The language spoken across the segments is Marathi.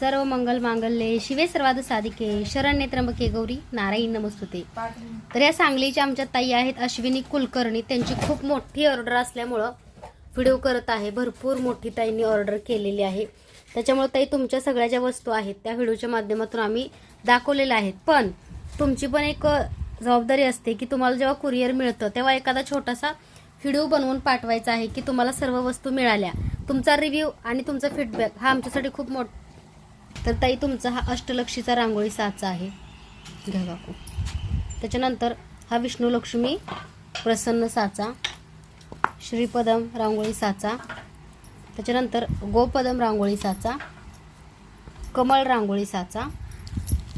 सर्व मंगल मांगल्ये शिवे सर्वाद साधिके शरण्ये त्र्यंबके गौरी नारायण नमस्तुते. तर या सांगलीच्या आमच्या ताई आहेत अश्विनी कुलकर्णी. त्यांची खूप मोठी ऑर्डर असल्यामुळं व्हिडिओ करत आहे. भरपूर मोठी ताईंनी ऑर्डर केलेली आहे. त्याच्यामुळे ताई तुमच्या सगळ्या ज्या वस्तू आहेत त्या व्हिडिओच्या माध्यमातून आम्ही दाखवलेल्या आहेत. पण तुमची पण एक जबाबदारी असते की तुम्हाला जेव्हा कुरिअर मिळतं तेव्हा एखादा छोटासा व्हिडिओ बनवून पाठवायचा आहे की तुम्हाला सर्व वस्तू मिळाल्या. तुमचा रिव्ह्यू आणि तुमचा फीडबॅक हा आमच्यासाठी खूप मोठा तर ताई तुमचा हा अष्टलक्षीचा रांगोळी साचा आहे. घ्या काकू. त्याच्यानंतर हा विष्णू लक्ष्मी प्रसन्न साचा श्रीपदम रांगोळी साचा त्याच्यानंतर गोपदम रांगोळी साचा कमळ रांगोळी साचा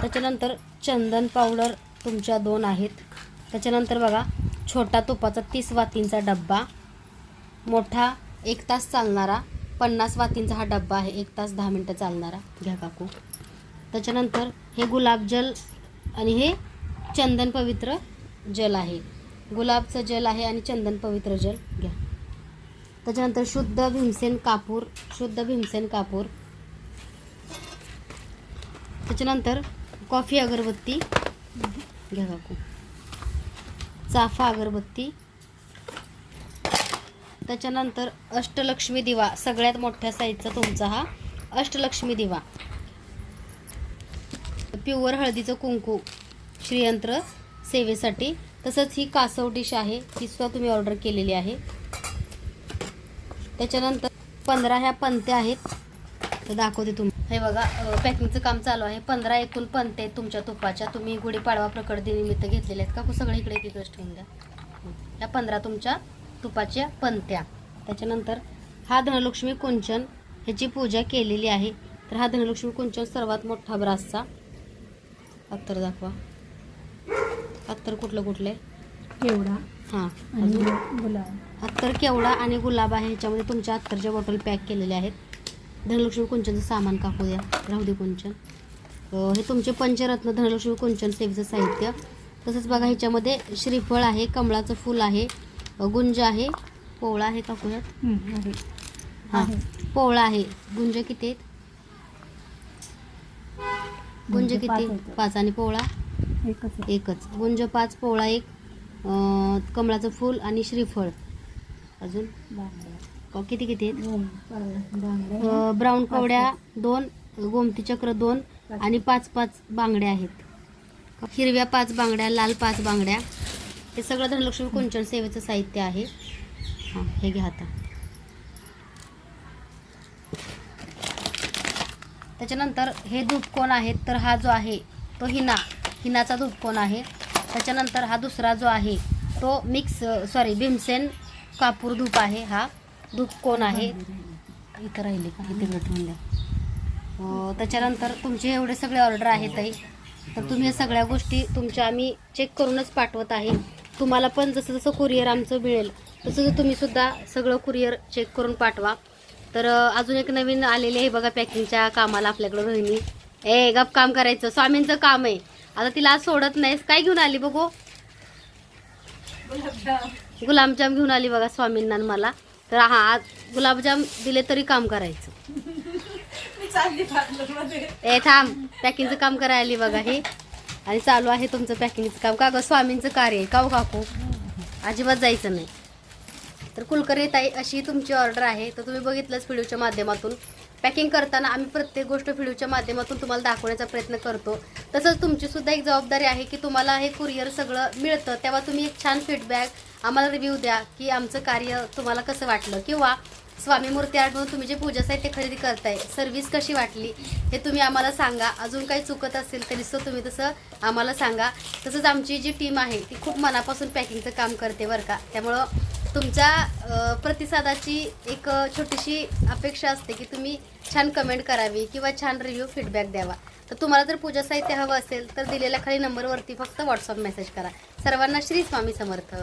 त्याच्यानंतर चंदन पावडर तुमच्या दोन आहेत. त्याच्यानंतर बघा छोटा तुपाचा तीस वातींचा डब्बा मोठा एक तास चालणारा पन्नास वातींचा हा डब्बा आहे. एक तास दहा मिनटं चालणारा. घ्या काकू. त्याच्यानंतर हे गुलाबजल आणि हे चंदन पवित्र जल आहे. गुलाबचं जल आहे आणि चंदन पवित्र जल. घ्या. त्याच्यानंतर शुद्ध भीमसेन कापूर शुद्ध भीमसेन कापूर. त्याच्यानंतर कॉफी अगरबत्ती. घ्या काकू. चाफा अगरबत्ती. त्याच्यानंतर अष्टलक्ष्मी दिवा सगळ्यात मोठ्या साईजचा तुमचा हा अष्टलक्ष्मी दिवा. प्युअर हळदीचं कुंकू श्रीयंत्र सेवेसाठी. तसंच ही कासव डिश आहे ही सुद्धा तुम्ही ऑर्डर केलेली आहे. त्याच्यानंतर पंधरा ह्या पंत्या आहेत. तर दाखवते तुम हे बघा पॅकिंगचं काम चालू आहे. पंधरा एकूण पंते आहेत तुमच्या तुपाच्या. तुम्ही गुढीपाडवा प्रकट दिनिमित्त घेतलेले आहेत का? सगळे इकडे एक इकडेच ठेवून द्या. या पंधरा तुमच्या तुपाच्या पंत्या त्याच्यानंतर हा धनलक्ष्मी कुंचन ह्याची पूजा केलेली आहे. तर हा धनलक्ष्मी कुंचन सर्वात मोठा ब्रासचा. अत्तर दाखवा. अत्तर कुठलं कुठलं आहे? केवढा? हां गुलाब. अत्तर केवढा आणि गुलाब आहे ह्याच्यामध्ये तुमच्या अत्तरच्या बॉटल पॅक केलेल्या आहेत. धनलक्ष्मी कुंचनचं सामान कापू द्या राहू दे कुंचन. हे तुमचे पंचरत्न धनलक्ष्मी कुंचन सेवेचं साहित्य. तसंच बघा ह्याच्यामध्ये श्रीफळ आहे कमळाचं फूल आहे गुंज आहे. पोवळा आहे यात हं, आहे. हां. आहे. पोवळा आहे. गुंज किती आहेत? गुंज गुंज पाच किती आहेत. पाच आणि पोवळा एकच आहे. एकच. गुंज पाच पोवळा एक अं, कमळाचं फूल आणि श्रीफळ. अजून? बांगड्या. क- किती किती आहेत? दोन. पर- बांगड्या. अं, ब्राऊन कवड्या दोन गोमती चक्र दोन आणि पाच पाच बांगड्या आहेत. हिरव्या पाच बांगड्या लाल पाच बांगड्या. हे सगळं धनलक्ष्मी कुंचन सेवेचं साहित्य आहे. हां हे घ्या आता. त्याच्यानंतर हे धूपकोन आहेत तर हा जो आहे तो हिना हिनाचा धूपकोन आहे. त्याच्यानंतर हा दुसरा जो आहे तो मिक्स सॉरी भीमसेन कापूर धूप आहे हा धूपकोन आहे. इथं राहिले का? इथे भेटून द्या त्याच्यानंतर तुमचे एवढे सगळे ऑर्डर आहेत तर तुम्ही सगळ्या गोष्टी तुमच्या आम्ही चेक करूनच पाठवत आहे. तुम्हाला पण जसं जसं कुरिअर आमचं मिळेल तसं तुम्ही सुद्धा सगळं कुरिअर चेक करून पाठवा. तर अजून एक नवीन आलेले आहे बघा पॅकिंगच्या कामाला आपल्याकडं रोहिणी. ए गप काम करायचं. स्वामींचं काम आहे. आता तिला आज सोडत नाहीस. काय घेऊन आली बघू? गुलाबजाम घेऊन आली बघा स्वामींना मला. तर हा आज गुलाबजाम दिले तरी काम करायचं. ए थांब. पॅकिंगचं काम करायला आली बघा हे. आणि चालू आहे तुमचं पॅकिंगचं. काम का गं स्वामींचं कार्य आहे. का हो काकू. अजिबात जायचं नाही. तर कुलकर्णी ताई अशी तुमची ऑर्डर आहे. तर तुम्ही बघितलंच व्हिडिओच्या माध्यमातून. पॅकिंग करताना आम्ही प्रत्येक गोष्ट व्हिडिओच्या माध्यमातून तुम्हाला दाखवण्याचा प्रयत्न करतो. तसंच तुमची सुद्धा एक जबाबदारी आहे की तुम्हाला हे कुरिअर सगळं मिळतं. तेव्हा तुम्ही एक छान फीडबॅक आम्हाला रिव्ह्यू द्या की आमचं कार्य तुम्हाला कसं वाटलं. किंवा स्वामी मूर्ती म्हणून तुम्ही जे पूजा साहित्य खरेदी करताय सर्व्हिस कशी वाटली हे तुम्ही आम्हाला सांगा. अजून काही चुकत असेल तरी सो तुम्ही तसं आम्हाला सांगा. तसंच आमची जी टीम आहे ती खूप मनापासून पॅकिंगचं काम करते बरं का. त्यामुळं तुमच्या प्रतिसादाची एक छोटीशी अपेक्षा असते की तुम्ही छान कमेंट करावी किंवा छान रिव्ह्यू फीडबॅक द्यावा. तर तुम्हाला जर पूजा साहित्य हवं असेल तर दिलेल्या खाली नंबरवरती फक्त व्हॉट्सअप मेसेज करा. सर्वांना श्री स्वामी समर्थ.